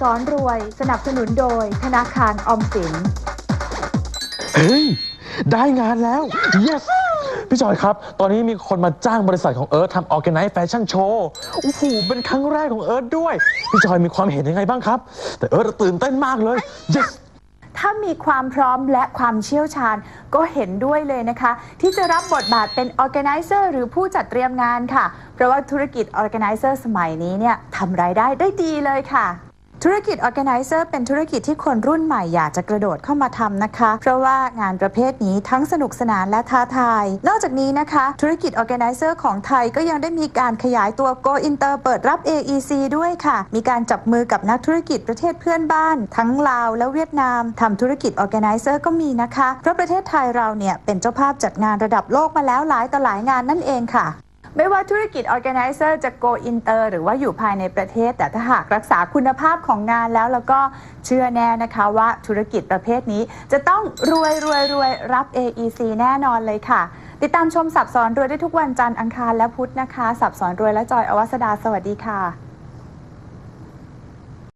ซ้อนรวย สนับสนุนโดยธนาคารออมสิน เฮ้ย ได้งานแล้ว yes พี่จอยครับ ตอนนี้มีคนมาจ้างบริษัทของเอิร์ธทำ Organize Fashion Show โอ้โหเป็นครั้งแรกของเอิร์ธด้วย พี่จอยมีความเห็นยังไงบ้างครับ แต่เอิร์ธตื่นเต้นมากเลย yes ถ้ามีความพร้อมและความเชี่ยวชาญก็เห็นด้วยเลยนะคะ ที่จะรับบทบาทเป็น organizer หรือผู้จัดเตรียมงานค่ะ เพราะว่าธุรกิจ organizer สมัยนี้เนี่ยทำรายได้ได้ดีเลยค่ะ ธุรกิจ organizer เป็นธุรกิจที่คนรุ่นใหม่อยากจะกระโดดเข้ามาทำนะคะ เพราะว่างานประเภทนี้ทั้งสนุกสนานและท้าทาย นอกจากนี้นะคะ ธุรกิจ organizer ของไทยก็ยังได้มีการขยายตัว go inter เปิดรับ AEC ด้วยค่ะ มีการจับมือกับนักธุรกิจประเทศเพื่อนบ้าน ทั้งลาวและเวียดนามทำธุรกิจ organizer ก็มีนะคะ เพราะประเทศไทยเราเนี่ยเป็นเจ้าภาพจัดงานระดับโลกมาแล้วหลายต่อหลายงานนั่นเองค่ะ ไม่ว่าธุรกิจ organizer จะ go inter หรือว่าอยู่ภายในประเทศ แต่ถ้าหากรักษาคุณภาพของงานแล้วแล้วก็เชื่อแน่นะคะว่าธุรกิจประเภทนี้ จะต้องรวยรวยรวยรับ AEC แน่นอนเลยค่ะ ติดตามชมสับสอนรวยได้ทุกวันจันทร์อังคารและพุธนะคะ สับสอนรวยและจอยอวสดาสวัสดีค่ะ